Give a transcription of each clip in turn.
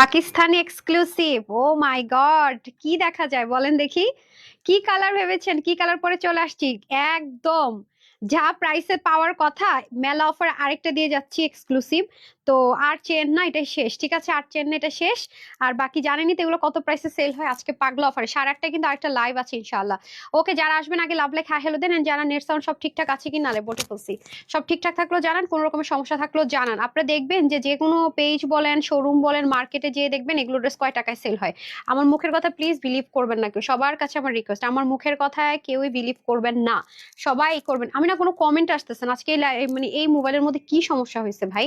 Pakistani exclusive O my god কি দেখা যায় বলেন দেখি। কি কালার ভেবেছেন? কি কালার পরে চলে আসছি? একদম। যা প্রাইসে পাওয়ার কথা, মেলা অফার আরেকটা দিয়ে যাচ্ছি এক্সক্লুসিভ তো আর চেন না এটা শেষ। ঠিক আছে? আর চেন এটা শেষ। আর বাকি জানেনই তো এগুলো কত প্রাইসে সেল হয়? আজকে পাগলা অফারে সাড়ে আটটায় কিন্তু আরেকটা লাইভ আছে ইনশাল্লাহ ওকে যারা আসবেন আগে লাভ লেখা হেলো দেন যারা নেট সাউন্ড সব ঠিকঠাক আছে কি না বটে ফেলছি সব ঠিকঠাক থাকলেও জানান, কোনো রকমের সমস্যা থাকলেও জানান। আপনারা দেখবেন যে যে কোনো পেজ বলেন শোরুম বলেন মার্কেটে যেয়ে দেখবেন এগুলো ড্রেস কয় টাকায় সেল হয়। আমার মুখের কথা প্লিজ বিলিভ করবেন না কেউ। সবার কাছে আমার রিকোয়েস্ট আমার মুখের কথায় কেউই বিলিভ করবেন না। সবাই করবেন। আমি না কোনো কমেন্ট আসতেছে না। আজকে মানে এই মোবাইলের মধ্যে কি সমস্যা হয়েছে ভাই?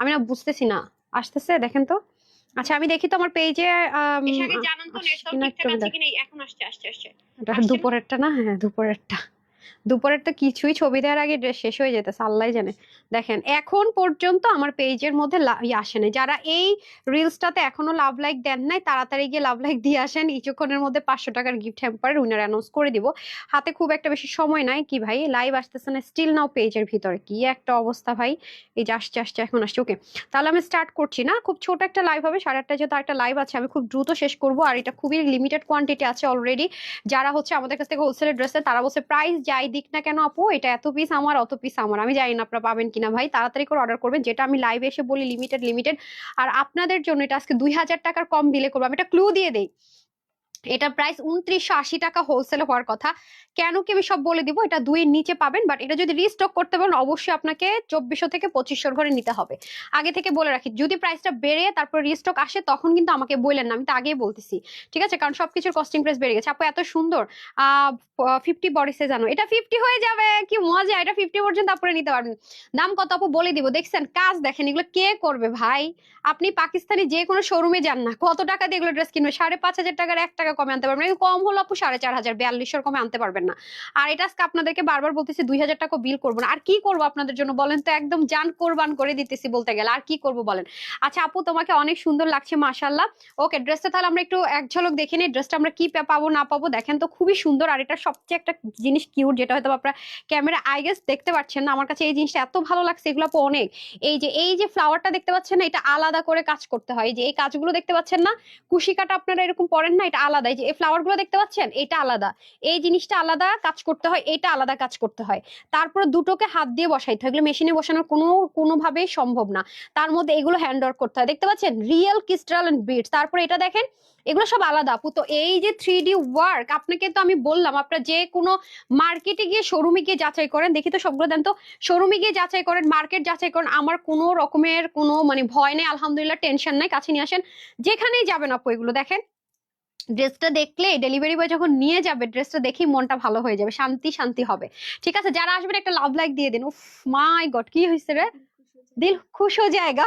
আমি না বুঝতেছি না। আসতেছে দেখেন তো। আচ্ছা আমি দেখি তো আমার পেজে জানান তো নেটওয়ার্ক ঠিকঠাক আছে কিনা এখন আসছে আসছে আসছে। আসছে দুপুরেরটা না? হ্যাঁ দুপুরেরটা। দুপুরের তো কিছুই ছবি দেওয়ার আগে ড্রেস শেষ হয়ে যেতেছে, আল্লাহ জানে। দেখেন, এখন পর্যন্ত আমার পেজের মধ্যে আসে নাই। যারা এই রিলসটাতে এখনও লাভ লাইক দেন নাই, তাড়াতাড়ি গিয়ে লাভ লাইক দিয়ে আসেন। কিছুক্ষণের মধ্যে পাঁচশো টাকার গিফট হ্যাম্পার উইনার অ্যানাউন্স করে দিব। হাতে খুব একটা বেশি সময় নাই কি ভাই? লাইভ আসতেছে না স্টিল নাও পেজের ভিতরে। কি একটা অবস্থা ভাই? এই যে আসছে আসছে, এখন আসছে। ওকে তাহলে আমি স্টার্ট করছি না। খুব ছোট একটা লাইভ হবে, সাড়ে আটটা যেহেতু একটা লাইভ আছে, আমি খুব দ্রুত শেষ করব। আর এটা খুবই লিমিটেড কোয়ান্টিটি আছে অলরেডি যারা হচ্ছে আমাদের কাছ থেকে হোলসেলের ড্রেসের তারা বলছে প্রাইস যাই দিক না কেন আপু, এটা এত পিস আমার, অত পিস আমার। আমি জানি না আপনারা পাবেন কিনা ভাই, তাড়াতাড়ি করে অর্ডার করবেন, যেটা আমি লাইভে এসে বলি লিমিটেড লিমিটেড আর আপনাদের জন্য এটা আজকে দুই হাজার টাকার কম দিলে করব, আমি এটা ক্লু দিয়ে দেই। এটা প্রাইস উনত্রিশশো আশি টাকা হোলসেল হওয়ার কথা। কেন কি আমি সব বলে দিব, এটা দুইয়ের নিচে পাবেন বাট এটা যদি রিস্টক করতে পারেন, অবশ্যই আপনাকে চব্বিশশো থেকে পঁচিশশোর ঘরে নিতে হবে। আগে থেকে বলে রাখি, যদি প্রাইসটা বেড়ে তারপর রিস্টক আসে, তখন কিন্তু আমাকে বললেন না, আমি তো আগেই বলতেছি, ঠিক আছে? কারণ সবকিছুর কস্টিং প্রাইস বেড়ে গেছে। আপু, এত সুন্দর ফিফটি বডিসে জানো, এটা ফিফটি হয়ে যাবে, কি মজা, এটা ফিফটি পর্যন্ত আপনারা নিতে পারবেন। দাম কত আপু বলে দিব, দেখছেন? কাজ দেখেন, এগুলো কে করবে ভাই? আপনি পাকিস্তানি যে কোনো শোরুমে যান না, কত টাকা দিয়ে এগুলো ড্রেস কিনবে? সাড়ে পাঁচ হাজার টাকার এক টাকা কমে আনতে পারবেন কম হলো আপু সাড়ে চার হাজার বিয়াল্লিশশোর কমে আনতে পারবেন না। আর এটা আজকে আপনাদেরকে বারবার বলতেছি, দুই হাজার টাকা বিল করব না। আর কি করব আপনাদের জন্য বলেন তো? একদম জান কোরবান করে দিতেছি বলতে গেলে। আর কি করব বলেন? আচ্ছা আপু, তোমাকে অনেক সুন্দর লাগছে মাশাল্লাহ ওকে, ড্রেসটা তাহলে আমরা একটু এক ঝলক দেখে নিই। ড্রেসটা আমরা কি পাবো, না পাবো? দেখেন তো খুবই সুন্দর। আর এটা সবচেয়ে একটা জিনিস কিউট যেটা হয়তো আপনারা ক্যামেরা আই গেস দেখতে পাচ্ছেন না। আমার কাছে এই জিনিসটা এত ভালো লাগছে, এগুলো আপু অনেক। এই যে এই যে ফ্লাওয়ারটা দেখতে পাচ্ছেন না, এটা আলাদা করে কাজ করতে হয়। এই যে, এই কাজগুলো দেখতে পাচ্ছেন না? কুশিকাটা আপনারা এরকম পরেন না, এটা আলাদা এই যে, এই ফ্লাওয়ারগুলো দেখতে পাচ্ছেন? এটা আলাদা। এই জিনিসটা আলাদা কাজ করতে হয়, এটা আলাদা কাজ করতে হয়। তারপর দুটোকে হাত দিয়ে বসাইতে হয়। এগুলো মেশিনে বসানোর কোনো, কোনোভাবেই সম্ভব না। তার মধ্যে এগুলো হ্যান্ড ওয়ার্ক করতে হয়। দেখতে পাচ্ছেন? রিয়েল ক্রিস্টাল এন্ড বিটস তারপরে এটা দেখেন, এগুলো সব আলাদা। আপু, তো এই যে থ্রি ডি ওয়ার্ক আপনাকে তো আমি বললাম, আপনার যে কোনো মার্কেটে গিয়ে শোরুমে গিয়ে যাচাই করেন, দেখি তো সবগুলো দেন তো। শোরুমে গিয়ে যাচাই করেন মার্কেট যাচাই করেন, আমার কোনো রকমের কোনো মানে ভয় নেই, আলহামদুলিল্লাহ টেনশন নাই, কাছে নিয়ে আসেন। যেখানেই যাবেন আপু, এগুলো দেখেন। ড্রেসটা দেখলে ডেলিভারি বয় যখন নিয়ে যাবে ড্রেসটা দেখেই মনটা ভালো হয়ে যাবে, শান্তি শান্তি হবে। ঠিক আছে? যারা আসবেন একটা লাভ লাইক দিয়ে দিন। উফ মাই গড কি হয়েছে রে? দিল খুশ হো জায়গা।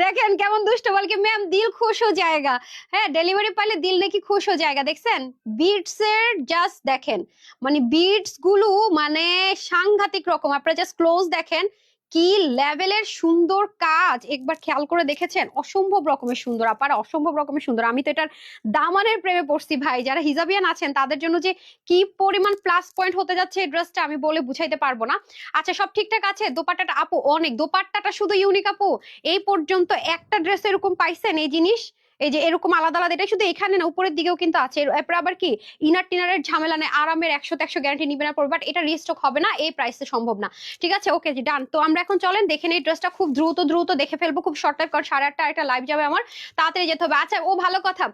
দেখেন কেমন দুষ্ট বলকে ম্যাম দিল খুশ হো জায়গা। হ্যাঁ ডেলিভারি পাইলে দিল নাকি খুশ হো জায়গা, দেখছেন? বিটস এর জাস্ট দেখেন। মানে বিটসগুলো মানে সাংঘাতিক রকম। আপনারা জাস্ট ক্লোজ দেখেন। কি লেভেলের সুন্দর কাজ? একবার খেয়াল করে দেখেছেন? অসম্ভব রকমের সুন্দর। আপার, অসম্ভব রকমের সুন্দর। আমি তো এটার দামানের প্রেমে পড়ছি ভাই। যারা হিজাবিয়ান আছেন, তাদের জন্য যে কি পরিমাণ প্লাস পয়েন্ট হতে যাচ্ছে এই ড্রেসটা আমি বলে বুঝাইতে পারব না। আচ্ছা সব ঠিকঠাক আছে? দোপাট্টাটা, আপু, অনেক। দোপাট্টাটা শুধু ইউনিক আপু। এই পর্যন্ত একটা ড্রেস এরকম পাইছেন এই জিনিস? এই যে এরকম আলাদা আলাদা এটা শুধু এখানে না, উপরের দিকেও কিন্তু আছে। এর- এরপর আবার কি? ইনার টিনারের ঝামেলা নেই, আরামের একশো একশো গ্যারান্টি নিবে না বাট এটা রিস্টক হবে না, এই প্রাইসে সম্ভব না। ঠিক আছে? ওকে ডান তো আমরা এখন চলেন, দেখে নিই ড্রেসটা খুব দ্রুত দ্রুত দেখে ফেলব, খুব শর্ট টাইম কারণ সাড়ে আটটা একটা লাইভ যাবে আমার। তাড়াতাড়ি যেতে হবে। আচ্ছা ও ভালো কথা।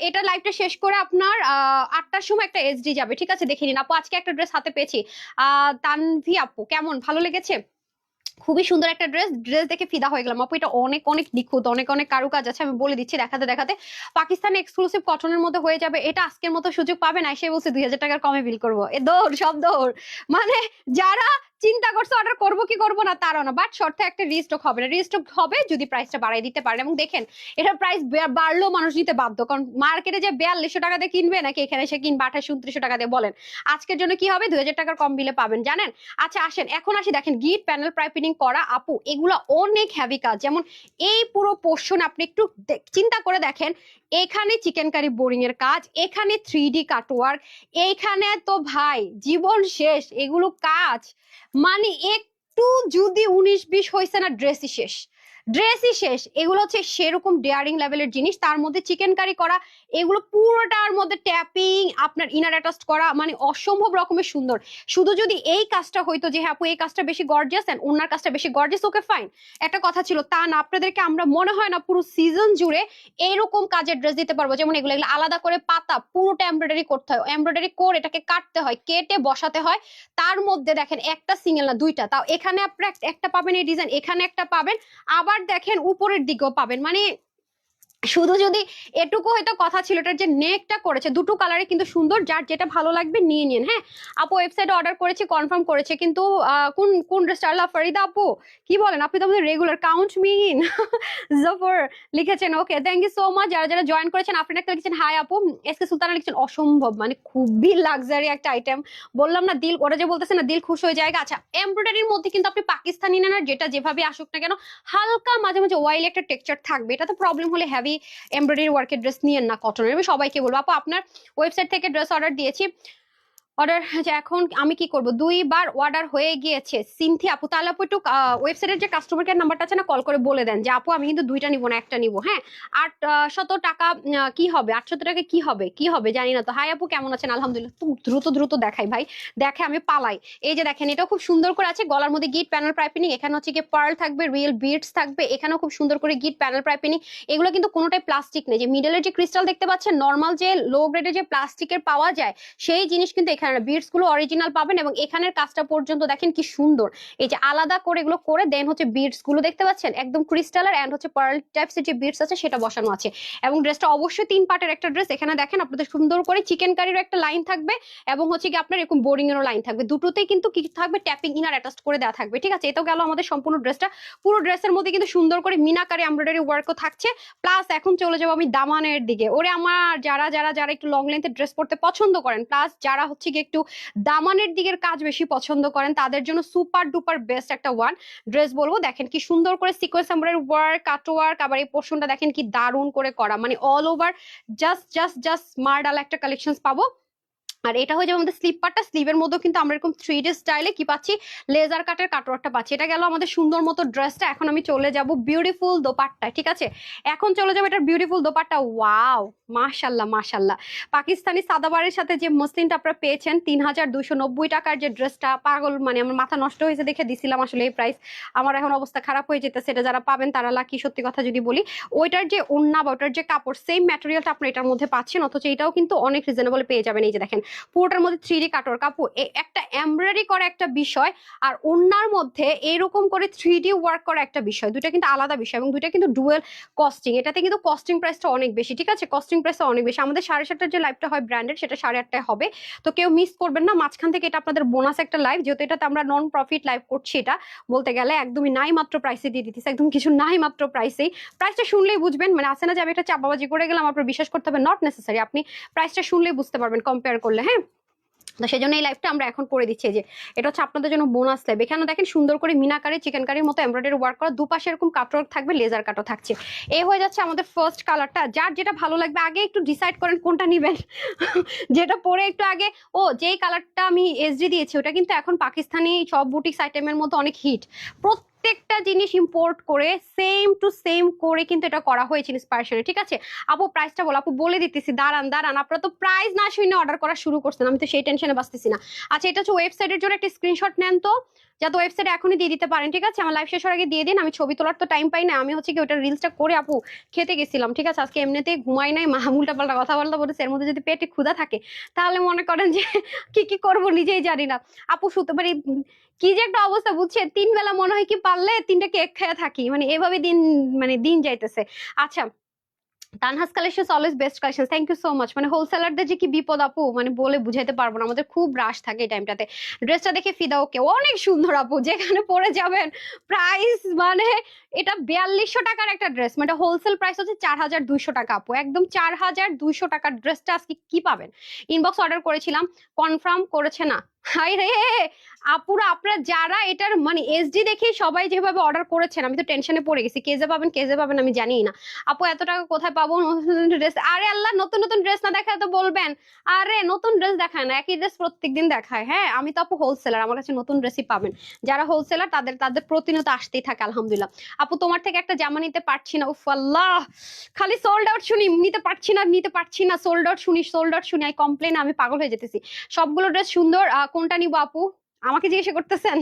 এটা লাইভটা শেষ করে আপনার আটটার সময় একটা এসডি যাবে। ঠিক আছে? দেখে নিন। আপু, আজকে একটা ড্রেস হাতে পেয়েছি। আহ, তানভি আপু, কেমন? ভালো লেগেছে? খুবই সুন্দর একটা ড্রেস ড্রেস দেখে ফিদা হয়ে গেলাম। আপু, এটা অনেক অনেক নিখুঁত, অনেক অনেক কারুকাজ আছে, আমি বলে দিচ্ছি দেখাতে দেখাতে। পাকিস্তান এক্সক্লুসিভ কটনের মধ্যে হয়ে যাবে, এটা আজকের মতো সুযোগ পাবে না সে বলছে দুই হাজার টাকার কমে বিল করব। এ দৌড়, সব দৌড়। মানে যারা চিন্তা করছে অর্ডার করব কি করব না তারও না। বাট শর্তে একটা রিস্টক হবে না। রিস্টক হবে যদি প্রাইসটা বাড়াই দিতে পারেন। এবং দেখেন, এটার প্রাইস বাড়লেও মানুষ নিতে বাধ্য। কারণ মার্কেটে যে বিয়াল্লিশশো টাকা দিয়ে কিনবে নাকি, এখানে এসে কিনবে আঠাশ, উনত্রিশশো টাকা দিয়ে বলেন। আজকের জন্য কি হবে? দুই হাজার টাকার কম বিলে পাবেন, জানেন? আচ্ছা আসেন, এখন আসি, দেখেন গিট প্যানেল প্রাইপিনিং করা। আপু, এগুলো অনেক হ্যাভি কাজ। যেমন এই পুরো পোর্শন আপনি একটু চিন্তা করে দেখেন, এখানে চিকেন কারি বোরিং এর কাজ, এখানে থ্রি ডি কাটওয়ার্ক এইখানে তো ভাই, জীবন শেষ, এগুলো কাজ। মানে একটু যদি উনিশ বিশ হয়েছে না ড্রেসই শেষ। ড্রেসই শেষ। এগুলো হচ্ছে সেরকম ডেয়ারিং লেভেলের জিনিস। তার মধ্যে চিকেন কারি করা, এগুলো পুরোটার মধ্যে ট্যাপিং আপনার ইনার অ্যাটাস্ট করা মানে অসম্ভব রকমের সুন্দর। শুধু যদি এই কাজটা হইতো যে হ্যাঁ আপু, এই কাজটা বেশি গর্জিয়াস এন্ড ওনার কাজটা বেশি গর্জিয়াস ওকে ফাইন একটা কথা ছিল, তা না, আপনাদেরকে আমরা মনে হয় না পুরো সিজন জুড়ে এইরকম কাজের ড্রেস দিতে পারব। যেমন এগুলো এগুলো আলাদা করে পাতা, পুরোটা এমব্রয়ডারি করতে হয়। এমব্রয়ডারি করে এটাকে কাটতে হয়, কেটে বসাতে হয়। তার মধ্যে দেখেন একটা সিঙ্গেল না, দুইটা। তাও এখানে আপনার একটা পাবেন এই ডিজাইন এখানে একটা পাবেন। আবার দেখেন উপরের দিকেও পাবেন। মানে শুধু যদি এটুকু হয়তো কথা ছিল, এটার যে নেকটা করেছে, দুটো কালারে কিন্তু সুন্দর, যার যেটা ভালো লাগবে নিয়ে নিন হ্যাঁ? আপু ওয়েবসাইটে অর্ডার করেছি কনফার্ম করেছে, কিন্তু কোন কোন ড্রেসটা আল্লাহ ফরিদা আপু, কি বলেন? আপনি তো আমাদের রেগুলার কাউন্ট মিন জফর লিখেছেন okay thank you so much যারা যারা জয়েন করেছেন আপনি একটা লিখেছেন হাই আপু। এস কে সুলতানা লিখছেন, অসম্ভব মানে খুবই লাক্সারি একটা আইটেম বললাম, না, দিল ওরা যে বলতেছে, না, দিল খুশ হয়ে যায়। আচ্ছা এমব্রয়ডারির মধ্যে কিন্তু আপনি পাকিস্তানি নেন আর যেটা যেভাবে আসুক না কেন, হালকা মাঝে মাঝে ওয়াইল একটা টেক্সচার থাকবে। এটা তো প্রবলেম হলে হেভি এমব্রয়ডারি ওয়ার্কের ড্রেস নিয়েন না কটনের আমি সবাইকে বলব, আপু, আপনার ওয়েবসাইট থেকে ড্রেস অর্ডার দিয়েছি। অর্ডার যে এখন আমি কি করব? দুইবার অর্ডার হয়ে গিয়েছে। সিনথি আপু, তাহলে আপু একটু ওয়েবসাইটের যে কাস্টমার কেয়ার নাম্বারটা আছে না কল করে বলে দেন যে, আপু, আমি কিন্তু দুইটা নিব না, একটা নিব। হ্যাঁ? আট শত টাকা কি হবে? আটশত টাকা কি হবে? কি হবে? জানি না তো। হাই আপু, কেমন আছেন? আলহামদুলিল্লাহ। তো, দ্রুত দ্রুত দেখাই ভাই। দেখে আমি পালাই। এই যে দেখেন এটা খুব সুন্দর করে আছে। গলার মধ্যে গিট প্যানেল প্রাইপিনিং এখানে হচ্ছে কি পার্ল থাকবে রিয়েল বিটস থাকবে, এখানেও খুব সুন্দর করে গিট প্যানেল প্রাইপিনিং এগুলো কিন্তু কোনোটাই প্লাস্টিক নেই। যে মিডলের যে ক্রিস্টাল দেখতে পাচ্ছেন নর্মাল যে লো গ্রেডের যে প্লাস্টিকের পাওয়া যায়, সেই জিনিস কিন্তু এখানে বিটসগুলো অরিজিনাল পাবেন এবং এখানের কাজটা পর্যন্ত দেখেন কি সুন্দর। এই যে আলাদা করে এগুলো করে দেন হচ্ছে গুলো দেখতে পাচ্ছেন? একদম এন্ড হচ্ছে পার্ল যে আছে সেটা বসানো আছে। এবং ড্রেসটা অবশ্যই তিন পার্টের একটা ড্রেস এখানে দেখেন আপনাদের সুন্দর করে চিকেন একটা লাইন থাকবে এবং হচ্ছে কি আপনার এরকম বোরিং এরও লাইন থাকবে। দুটোতেই কিন্তু কি থাকবে? ট্যাপিং ইনার অ্যাটাচ করে দেওয়া থাকবে। ঠিক আছে? গেল আমাদের সম্পূর্ণ ড্রেসটা পুরো ড্রেসের মধ্যে কিন্তু সুন্দর করে মিনাকারি এমব্রয়ডারি ওয়ার্কও থাকছে। প্লাস এখন চলে যাব আমি দামানের দিকে। ওরে আমার, যারা যারা যারা একটু লং লেন্থের ড্রেস পরতে পছন্দ করেন প্লাস যারা হচ্ছে কি একটু দামানের দিকের কাজ বেশি পছন্দ করেন, তাদের জন্য সুপার ডুপার বেস্ট একটা ওয়ান। ড্রেস বলব, দেখেন কি সুন্দর করে sequence embroidery work cut work আবার এই পোর্শনটা দেখেন কি দারুণ করে করা। মানে all over just just just smart মার্ডাল একটা কালেকশন পাবো। আর এটা হয়ে যাবে আমাদের স্লিপ পার্টটা স্লিভের কিন্তু আমরা এরকম থ্রি ডি স্টাইলে কি পাচ্ছি? লেজার কাটের কাটওয়ার্কটা পাচ্ছি। এটা গেল আমাদের সুন্দর মতো ড্রেসটা এখন আমি চলে যাব বিউটিফুল দোপাট্টায়, ঠিক আছে? এখন চলে যাব এটার বিউটিফুল দোপাট্টা। ওয়াও মাশাল্লাহ মাশাল্লাহ পাকিস্তানি সাদাবারের সাথে যে মসলিনটা আপনারা পেয়েছেন তিন হাজার দুশো নব্বই টাকার যে ড্রেসটা, পাগল মানে আমার মাথা নষ্ট হয়েছে দেখে দিছিলাম আসলে এই প্রাইস আমার এখন অবস্থা খারাপ হয়ে যেতে সেটা যারা পাবেন তারা লাকি, সত্যি কথা যদি বলি। ওইটার যে ওন্না বা ওটার যে কাপড় সেম ম্যাটেরিয়ালটা আপনার এটার মধ্যে পাচ্ছেন, অথচ এটাও কিন্তু অনেক রিজনেবল পেয়ে যাবেন, এই যে দেখেন। পুরোটার মধ্যে থ্রি ডি কাটর কাপড় একটা এমব্রয়ডারি করা একটা বিষয়, আর ওন্নার মধ্যে এরকম করে থ্রি ডি ওয়ার্ক করা একটা বিষয়। দুটা কিন্তু আলাদা বিষয় এবং দুটা কিন্তু ডুয়েল কস্টিং এটাতে কিন্তু কস্টিং প্রাইসটা অনেক বেশি, ঠিক আছে? কস্টিং প্রাইসটা অনেক বেশি। আমাদের সাড়ে সাতটার যে লাইভটা হয় ব্র্যান্ডেড সেটা সাড়ে আটটায় হবে। তো কেউ মিস করবেন না। মাঝখান থেকে এটা আপনাদের বোনাস একটা লাইভ যেহেতু এটাতে আমরা নন প্রফিট লাইভ করছি এটা। বলতে গেলে একদমই নাই মাত্র প্রাইসে দিয়ে দিতেছে, একদম কিছু নাই মাত্র প্রাইসেই প্রাইসটা শুনলেই বুঝবেন মানে আসে না যে আমি একটা চাপাবাজি করে গেলাম, আপনার বিশ্বাস করতে হবে নট নেসেসারি আপনি প্রাইসটা শুনলেই বুঝতে পারবেন কম্পেয়ার করলে হ্যাঁ? তো সেই জন্য এই লাইফটা আমরা এখন করে দিচ্ছি। যে, এটা হচ্ছে আপনাদের জন্য বোনাস লাইভ এখানে দেখেন সুন্দর করে মিনাকারি চিকেন কারির মতো এমব্রয়ডারি ওয়ার্ক করা। দুপাশে এরকম কাটওয়ার্ক থাকবে লেজার কাটও থাকছে। এই হয়ে যাচ্ছে আমাদের ফার্স্ট কালারটা যার যেটা ভালো লাগবে, আগে একটু ডিসাইড করেন কোনটা নেবেন। যেটা পরে একটু আগে, ও, যেই কালারটা আমি এসডি দিয়েছি, ওটা কিন্তু এখন পাকিস্তানি সব বুটিক্স আইটেমের মতো অনেক হিট প্রত্যেকটা জিনিস ইম্পোর্ট করে সেম টু সেম করে কিন্তু এটা করা হয়েছে ইন্সপায়ারেশনে ঠিক আছে? আপু প্রাইসটা বলো। আপু, বলে দিতেছি। দাঁড়ান দাঁড়ান। আপনারা তো প্রাইস না শুনে অর্ডার করা শুরু করছেন। আমি তো সেই টেনশনে বাঁচতেছি না। আচ্ছা এটা হচ্ছে ওয়েবসাইটের জন্য একটা স্ক্রিনশট নেন তো। যাতে ওয়েবসাইটে এখনই দিয়ে দিতে পারেন, ঠিক আছে? আমার লাইভ শেষ আগে দিয়ে দিন। আমি ছবি তোলার তো টাইম পাই না। আমি হচ্ছে কি ওটা রিলসটা করে আপু খেতে গেছিলাম, ঠিক আছে? আজকে এমনিতেই ঘুমাই নাই। মাহমুলটা পাল্টা কথা বলতে বলেছে। এর মধ্যে যদি পেটে ক্ষুধা থাকে, তাহলে মনে করেন যে কি কি করব নিজেই জানি না। আপু শুতে পারি কি যে একটা অবস্থা বুঝছে তিন বেলা মনে হয় কি পারলে তিনটা কেক খেয়ে থাকি। মানে এভাবে দিন মানে দিন যাইতেছে। আচ্ছা Tanha's collection always best collection thank you so much মানে হোলসেলারদের যে কি বিপদ আপু মানে বলে বুঝাইতে পারব না। আমাদের খুব রাশ থাকে এই টাইমটাতে ড্রেসটা দেখে ফিদা ওকে। অনেক সুন্দর আপু। যেখানে পরে যাবেন প্রাইস মানে এটা বিয়াল্লিশশো টাকার একটা ড্রেস মানে হোলসেল প্রাইস হচ্ছে চার হাজার দুইশো টাকা আপু। একদম চার হাজার দুইশো টাকার ড্রেসটা আজকে কি পাবেন? ইনবক্স অর্ডার করেছিলাম। কনফার্ম করেছে না। হাই রে আপুরা, আপনারা যারা এটার মানে এসডি দেখেই সবাই যেভাবে অর্ডার করেছেন, আমি তো টেনশনে পড়ে গেছি। কেজে পাবেন কেজে পাবেন আমি জানি না। আপু, এত টাকা কোথায় পাবো? নতুন ড্রেস আরে আল্লাহ, নতুন নতুন ড্রেস না দেখায় তো বলবেন। আরে, নতুন ড্রেস দেখায় না, একই ড্রেস প্রত্যেকদিন দেখায় হ্যাঁ? আমি তো আপু হোলসেলার আমার কাছে নতুন ড্রেসই পাবেন। যারা হোলসেলার তাদের তাদের প্রতিনিয়ত আসতেই থাকে, আলহামদুলিল্লাহ। আপু, তোমার থেকে একটা জামা নিতে পারছি না, উফ আল্লাহ। খালি সোল্ড আউট শুনি, নিতে পারছি না, নিতে পারছি না সোল্ড আউট শুনি সোল্ড আউট শুনি, আই কমপ্লেন আমি পাগল হয়ে যেতেছি। সবগুলো ড্রেস সুন্দর কোনটা নিবো আপু? আমাকে জিজ্ঞাসা করতেছেন?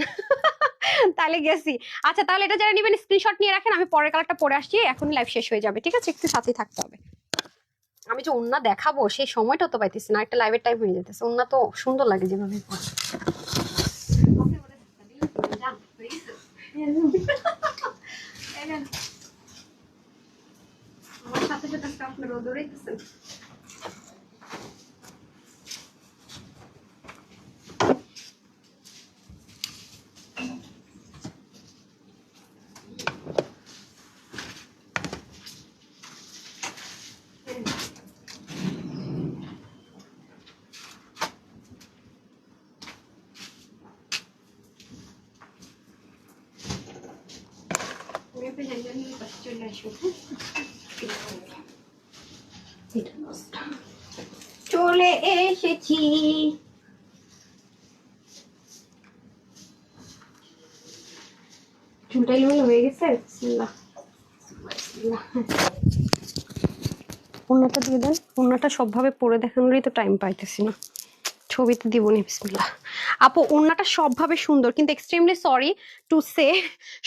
তাহলে গেছি। আচ্ছা তাহলে এটা যারা নেবেন স্ক্রিনশট নিয়ে রাখেন, আমি পরের কালারটা পরে আসছি এখন লাইভ শেষ হয়ে যাবে, ঠিক আছে? একটু সাথেই থাকতে হবে। আমি যে অন্য দেখাবো, সেই সময়টা তো পাইতেছি না, একটা লাইভের টাইম হয়ে যেতেছে অন্য তো সুন্দর লাগে যেভাবে আমার সাথে সাথে চলে এসেছি। চুলটা এলোমেলো হয়ে গেছে। অন্যটা দিয়ে দেন। অন্যটা সবভাবে পরে দেখানোরই তো টাইম পাইতেছি না। ছবিতে দিবনি বিসমিল্লাহ। আপু ওনাটা সবভাবে সুন্দর, কিন্তু এক্সট্রিমলি সরি টু সে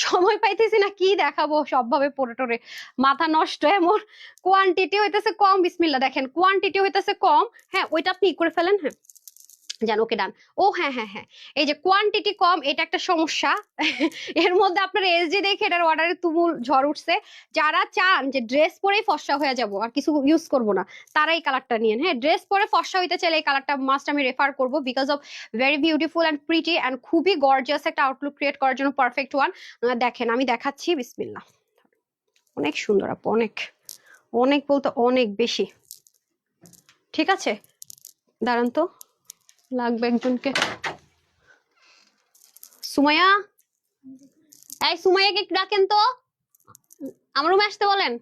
সময় পাইতেছি না, কি দেখাবো সবভাবে পরে টরে। মাথা নষ্ট এমন কোয়ান্টিটি হইতেছে কম বিসমিল্লা দেখেন কোয়ান্টিটি হইতেছে কম হ্যাঁ ওইটা আপনি করে ফেলেন হ্যাঁ। জান ওকে ডান। ও হ্যাঁ হ্যাঁ হ্যাঁ। এই যে কোয়ান্টিটি কম, এটা একটা সমস্যা। এর মধ্যে আপনার এসজি দেখে এটার অর্ডারে তুমুল ঝড় উঠছে। যারা চান যে ড্রেস পরেই ফর্সা হয়ে যাব, আর কিছু ইউজ করব না, তারা এই কালারটা নিয়েন। হ্যাঁ ড্রেস পরে ফর্সা হইতে চাইলে এই কালারটা মাস্ট আমি রেফার করব because of very beautiful and pretty and খুবই গর্জিয়াস একটা আউটলুক ক্রিয়েট করার জন্য পারফেক্ট ওয়ান দেখেন, আমি দেখাচ্ছি বিসমিল্লা অনেক সুন্দর আপু, অনেক। অনেক বলতে অনেক বেশি। ঠিক আছে? দাঁড়ান তো। লাগবে একজনকে। সুমাইয়া? এই সুমাইয়াকে ডাকেন তো। আমার রুমে আসতে বলেন।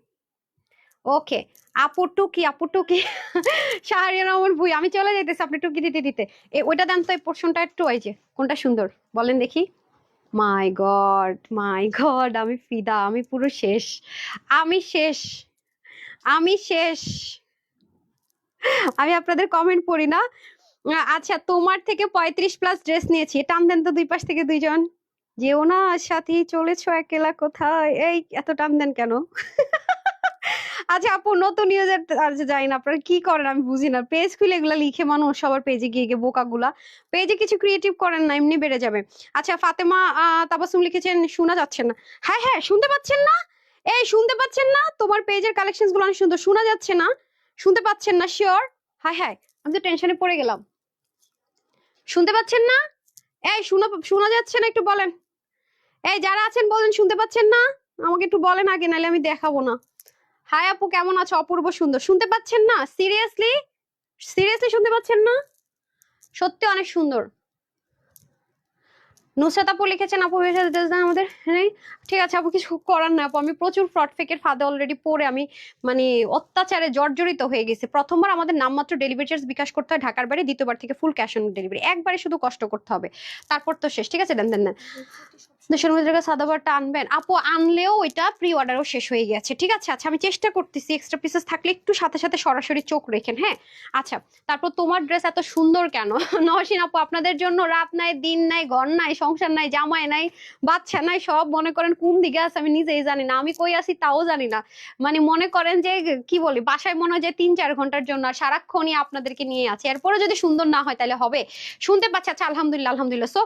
ওকে, আপু টুকি আপু টুকি। শাহরিয়ার আমি চলে যাইতেছি আপনি টুকি দিতে দিতে। এ, ওইটা দেন তো এই পোর্শনটা একটু ওই যে, কোনটা সুন্দর? বলেন দেখি। মাই গড মাই গড আমি ফিদা, আমি পুরো শেষ। আমি শেষ। আমি শেষ। আমি আপনাদের কমেন্ট পড়ি না। আচ্ছা তোমার থেকে পঁয়ত্রিশ প্লাস ড্রেস নিয়েছি। টান দেন তো দুই পাশ থেকে দুইজন। যেও না, সাথী, চলেছো একেলা কোথায়? এই, এত টান দেন কেন? আচ্ছা আপু, নতুন ইউজার আচ্ছা জানি না, আপনারা কি করেন? আমি বুঝি না। পেজ খুলে এগুলা লিখে মানুষ সবার পেজে গিয়ে গিয়ে বোকাগুলা। পেজে কিছু ক্রিয়েটিভ করেন না, এমনি বেড়ে যাবে। আচ্ছা ফাতেমা তাবাসুম লিখেছেন, শোনা যাচ্ছে না। হ্যাঁ হ্যাঁ শুনতে পাচ্ছেন না? এই, শুনতে পাচ্ছেন না? তোমার পেজের কালেকশনগুলো অনেক সুন্দর। শোনা যাচ্ছে না? শুনতে পাচ্ছেন না? শিওর হাই হাই আমি তো টেনশনে পড়ে গেলাম। শুনতে পাচ্ছেন না? এই, শোনা শোনা যাচ্ছে না একটু বলেন। এই, যারা আছেন বলেন, শুনতে পাচ্ছেন না? আমাকে একটু বলেন আগে, নাহলে আমি দেখাবো না। হাই আপু, কেমন আছো? অপূর্ব সুন্দর। শুনতে পাচ্ছেন না? সিরিয়াসলি সিরিয়াসলি শুনতে পাচ্ছেন না? সত্যি অনেক সুন্দর। নুসরাত আপু লিখেছেন, আপু এর সাথে আমাদের? হ্যাঁ ঠিক আছে, আপু, কিছু করার না, আপু, আমি প্রচুর ফ্রড ফেকের ফাঁদে অলরেডি পড়ে, আমি মানে অত্যাচারে জর্জরিত হয়ে গেছে। প্রথমবার আমাদের নামমাত্র ডেলিভারি চার্জ বিকাশ করতে হয় ঢাকার বাড়ি, দ্বিতীয়বার থেকে ফুল ক্যাশ অন ডেলিভারি একবারে শুধু কষ্ট করতে হবে, তারপর তো শেষ, ঠিক আছে? দেন দেন দেন। দেশের মধ্যে আনবেন। আপু, আনলেও ওইটা প্রি অর্ডারও শেষ হয়ে গেছে ঠিক আছে? আচ্ছা আমি চেষ্টা করতেছি এক্সট্রা পিসেস থাকলে একটু সাথে সাথে সরাসরি চোখ রেখেন হ্যাঁ? আচ্ছা তারপর তোমার ড্রেস এত সুন্দর কেন? নওশিন আপু, আপনাদের জন্য রাত নাই, দিন নাই, ঘর নাই, সংসার নাই, জামাই নাই, বাচ্চা নাই, সব মনে করেন কোন দিকে আছে আমি নিজেই জানি না, আমি কই আছি তাও জানি না। মানে মনে করেন যে, কি বলি, বাসায় মনে হয় যে তিন চার ঘণ্টার জন্য আর সারাক্ষণই আপনাদেরকে নিয়ে আছে। এরপরে যদি সুন্দর না হয় তাহলে হবে। শুনতে পাচ্ছি আচ্ছা আলহামদুলিল্লাহ আলহামদুলিল্লাহ। সো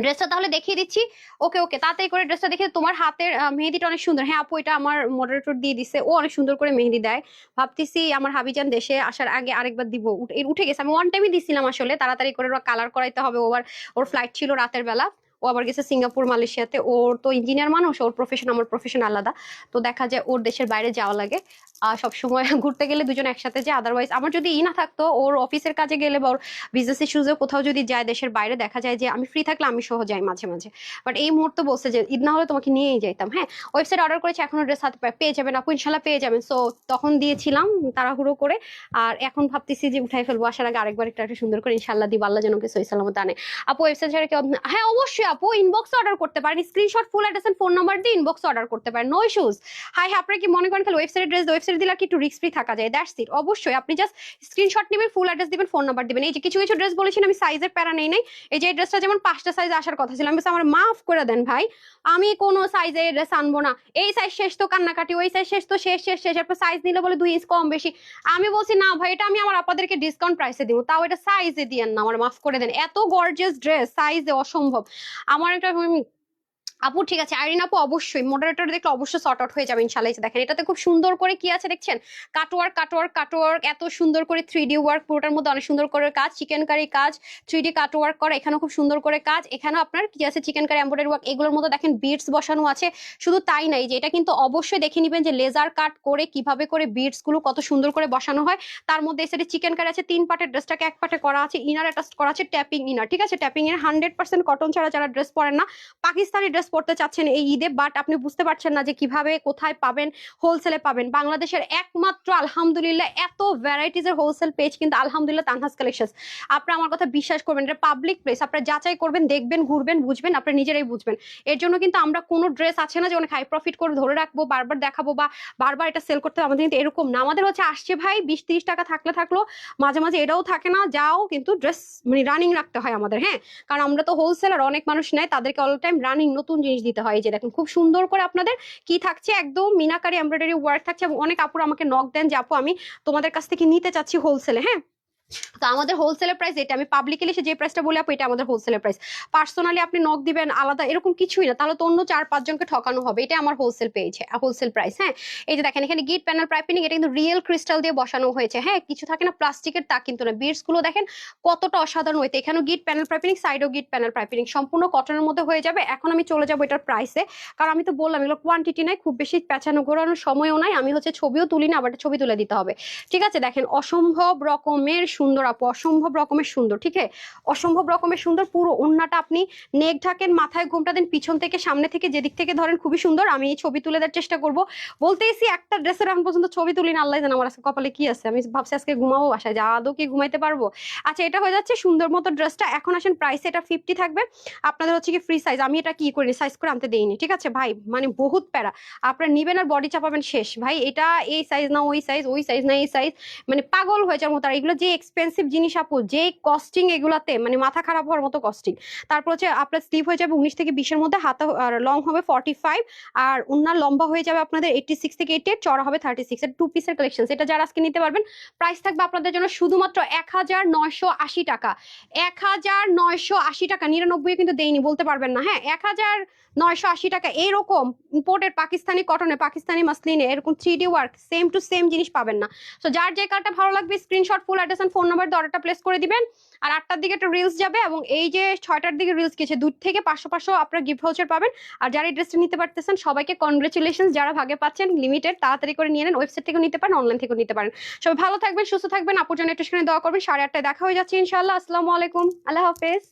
ড্রেসটা তাহলে দেখিয়ে দিচ্ছি। ওকে ওকে তাড়াতাড়ি করে ড্রেসটা দেখে তোমার হাতের মেহেদিটা অনেক সুন্দর। হ্যাঁ আপু, এটা আমার মডারেটর দিয়ে দিছে। ও অনেক সুন্দর করে মেহেদি দেয়। ভাবতেছি আমার হাবিজান দেশে আসার আগে আরেকবার দিব। উঠ- গেছে। আমি ওয়ান টাইমই দিছিলাম আসলে। তাড়াতাড়ি করে কালার করাইতে হবে। ওর ওর ফ্লাইট ছিল রাতের বেলা। আবার গেছে সিঙ্গাপুর, মালয়েশিয়াতে। ওর তো ইঞ্জিনিয়ার মানুষ, ওর প্রফেশন আমার প্রফেশন আলাদা। তো দেখা যায় ওর দেশের বাইরে যাওয়া লাগে। সবসময় ঘুরতে গেলে দুজন একসাথে যায়। আদারওয়াইজ আমার যদি ই না থাকতো, ওর অফিসের কাজে গেলে বা ওর বিজনেস ইস্যুজে কোথাও যদি যায় দেশের বাইরে, দেখা যায় যে আমি ফ্রি থাকলে আমি সহ যাই মাঝে মাঝে। বাট এই মুহূর্তে বলছে যে, ঈদ না হলে তোমাকে নিয়েই যাইতাম। হ্যাঁ ওয়েবসাইট অর্ডার করেছি, এখনও ড্রেস হাতে পেয়ে যাবেন আপু, ইনশাল্লাহ পেয়ে যাবেন। সো তখন দিয়েছিলাম তাড়াহুড়ো করে। আর এখন ভাবতেছি যে উঠাই ফেলব। আসার আগে আরেকবার একটা সুন্দর করে, ইনশাল্লাহ দিব, আল্লাহ যেন ওকে সহি সালামত আনে। আপু ওয়েবসাইট ছাড়া কেউ হ্যাঁ অবশ্যই আপু ইনবক্স অর্ডার করতে পারেন। Screenshot full address phone number দিয়ে ইনবক্স অর্ডার করতে পারেন। নো ইস্যুস হাই আপনারা কি মনে করেন খালি ওয়েবসাইট ড্রেস ওয়েবসাইট দিলে কি একটু রিস্ক ফ্রি থাকা যায়? দ্যাটস ইট অবশ্যই আপনি জাস্ট স্ক্রিনশট নেবেন ফুল অ্যাড্রেস দিবেন ফোন নাম্বার দিবেন। এই যে কিছু কিছু ড্রেস বলেছেন, আমি সাইজের প্যারা নেই, নাই। এই যে ড্রেসটা যেমন পাঁচটা সাইজ আসার কথা ছিল, আমি আমার মাফ করে দেন ভাই। আমি কোনো সাইজে ড্রেস আনব না। এই সাইজ শেষ তো কান্নাকাটি, ওই সাইজ শেষ তো শেষ শেষ শেষ। এরপর সাইজ নিলে বলে দুই ইঞ্চ কম বেশি। আমি বলছি, না ভাই, এটা আমি আমার আপনাদেরকে ডিসকাউন্ট প্রাইসে দিব। তাও এটা সাইজে দিয়েন না। আমার মাফ করে দেন। এত গর্জিয়াস ড্রেস সাইজে অসম্ভব। আমার একটা আপু, ঠিক আছে, আইরিন আপু, অবশ্যই। মডারেটর দেখলে অবশ্যই সর্ট আউট হয়ে যাবে ইনশাল্লাহ দেখেন, এটাতে খুব সুন্দর করে কি আছে দেখছেন? কাটওয়ার্ক কাটওয়ার্ক কাটওয়ার্ক এত সুন্দর করে থ্রি ডি ওয়ার্ক পুরোটার মধ্যে অনেক সুন্দর করে কাজ চিকেন কারি কাজ থ্রি ডি কাটওয়ার্ক করা, এখানেও খুব সুন্দর করে কাজ, এখানেও আপনার কি আছে চিকেন কারি এম্বয়ডারি ওয়ার্ক এগুলোর মধ্যে দেখেন বিটস বসানো আছে, শুধু তাই নাই যে এটা কিন্তু অবশ্যই দেখে নিবেন যে লেজার কাট করে কীভাবে করে বিটসগুলো কত সুন্দর করে বসানো হয়, তার মধ্যে এসে চিকেন কারি আছে, তিন পার্টের ড্রেসটাকে এক পার্টে করা আছে ইনার অ্যাটাচ করা আছে ট্যাপিং ইনার ঠিক আছে? ট্যাপিং এর হান্ড্রেড পার্সেন্ট কটন ছাড়া যারা ড্রেস পরেন না, পাকিস্তানি ড্রেস পরতে চাচ্ছেন এই ঈদে বাট আপনি বুঝতে পারছেন না যে কীভাবে, কোথায় পাবেন হোলসেলে পাবেন। বাংলাদেশের একমাত্র, আলহামদুলিল্লাহ, এত ভ্যারাইটিস এর হোলসেল পেজ কিন্তু আলহামদুলিল্লাহ তানহাস কালেকশন আপনারা আমার কথা বিশ্বাস করবেন, এটা পাবলিক প্লেস আপনারা যাচাই করবেন, দেখবেন, ঘুরবেন, বুঝবেন, আপনারা নিজেরাই বুঝবেন। এর জন্য কিন্তু আমরা কোনো ড্রেস আছে না যে অনেক হাই প্রফিট করে ধরে রাখব, বারবার দেখাবো বা বারবার এটা সেল করতে আমাদের কিন্তু এরকম না। আমাদের হচ্ছে আসছে ভাই বিশ তিরিশ টাকা থাকলে থাকল, মাঝে মাঝে এটাও থাকে না, যাও কিন্তু ড্রেস মানে রানিং রাখতে হয় আমাদের হ্যাঁ? কারণ আমরা তো হোলসেলার অনেক মানুষ নেয়, তাদেরকে অল টাইম রানিং নতুন জিনিস দিতে হয়। যে দেখুন, খুব সুন্দর করে আপনাদের কি থাকছে, একদম মিনাকারি, এমব্রয়ডারি ওয়ার্ক থাকছে এবং অনেক আপুর আমাকে নক দেন যে, আপু, আমি তোমাদের কাছ থেকে নিতে চাচ্ছি হোলসেলে হ্যাঁ? তো আমাদের হোলসেলের প্রাইস এটা আমি পাবলিকলি এসে যে প্রাইসটা বলি আপু, এটা আমাদের হোলসেলের প্রাইস পার্সোনালি আপনি নক দিবেন আলাদা এরকম কিছুই না, তাহলে তো অন্য চার পাঁচজনকে ঠকানো হবে এটা আমার হোলসেল পেজ হোলসেল প্রাইস হ্যাঁ। এই যে দেখেন, এখানে গিট প্যানেল পাইপিং এটা কিন্তু রিয়েল ক্রিস্টাল দিয়ে বসানো হয়েছে হ্যাঁ। কিছু থাকে না প্লাস্টিকের তা কিন্তু না। গুলো দেখেন, কতটা অসাধারণ হয়েছে। এখানেও গিট প্যানেল পাইপিং সাইডও গিট প্যানেল পাইপিং সম্পূর্ণ কটনের মধ্যে হয়ে যাবে। এখন আমি চলে যাব এটার প্রাইসে কারণ আমি তো বললাম, এগুলো কোয়ান্টিটি নাই, খুব বেশি পেঁচানো ঘোরানোর সময়ও নাই। আমি হচ্ছে ছবিও তুলি না, আবার ছবি তুলে দিতে হবে। ঠিক আছে, দেখেন, অসম্ভব রকমের সুন্দর, আপু। অসম্ভব রকমের সুন্দর, ঠিক অসম্ভব রকমের সুন্দর, পুরো ওন্নাটা আপনি নেক ঢাকেন, মাথায় ঘোমটা দেন, পিছন থেকে, সামনে থেকে, যেদিক থেকে ধরেন খুবই সুন্দর, আমি এই ছবি তুলে দেওয়ার চেষ্টা করব। বলতেইছি, একটা ড্রেসের এখন পর্যন্ত ছবি তুলি না, আল্লাহ জানে আমার আজকে কপালে কি আছে। আমি ভাবছি আজকে ঘুমাবো বাসায়, যা আদৌ কি ঘুমাইতে পারব। আচ্ছা এটা হয়ে যাচ্ছে সুন্দর মতো ড্রেসটা, এখন আসেন প্রাইস এটা ফিফটি থাকবে। আপনাদের হচ্ছে কি ফ্রি সাইজ আমি এটা কি করি সাইজ করে আনতে দেইনি, ঠিক আছে? ভাই মানে বহুত প্যারা। আপনারা নিবেন আর বডি চাপাবেন শেষ। ভাই, এটা এই সাইজ না, ওই সাইজ ওই সাইজ না, এই সাইজ মানে পাগল হয়ে যাওয়ার মতো। আর এগুলো যে এক্সপেন্সিভ জিনিস আপু যে কস্টিং এগুলাতে মানে মাথা খারাপ হওয়ার মতো কস্টিং তারপর হচ্ছে আপনার স্লিভ হয়ে যাবে উনিশ থেকে বিশের মধ্যে, হাতা লং হবে ফর্টি ফাইভ আর উন্নার লম্বা হয়ে যাবে আপনাদের এইটটি সিক্স থেকে এইটি এইট চড়া হবে থার্টি সিক্স টু পিসের কালেকশন এটা যারা আজকে নিতে পারবেন প্রাইস থাকবে আপনাদের জন্য শুধুমাত্র এক হাজার নয়শো আশি টাকা। এক হাজার নয়শো আশি টাকা, নিরানব্বই কিন্তু দেয়নি বলতে পারবেন না হ্যাঁ? এক হাজার নয়শো আশি টাকা এইরকম ইম্পোর্টেড পাকিস্তানি কটনে পাকিস্তানি মাসলিনে এরকম three D work same to same জিনিস পাবেন না। তো যার যে কারটা ভালো লাগবে screenshot full address phone number অর্ডারটা প্লেস করে দিবেন। আর আটটার দিকে একটা রিলস যাবে এবং এই যে ছয়টার দিকে রিলস গেছে দূর থেকে পাঁচশো পাঁচশো আপনার গিফট ভাউচার পাবেন। আর যারা এই ড্রেসটা নিতে পারতেছেন, সবাইকে কনগ্রেচুলেশন যারা ভাগে পাচ্ছেন লিমিটেড তাড়াতাড়ি করে নিয়ে নেন ওয়েবসাইট থেকেও নিতে পারেন অনলাইন থেকেও নিতে পারেন। সবাই ভালো থাকবেন, সুস্থ থাকবেন, আপুর জন্য একটু সেখানে দেওয়া করবেন, সাড়ে আটটায় দেখা হয়ে যাচ্ছে ইনশাল্লাহ আসসালামু আলাইকুম, আল্লাহ হাফেজ।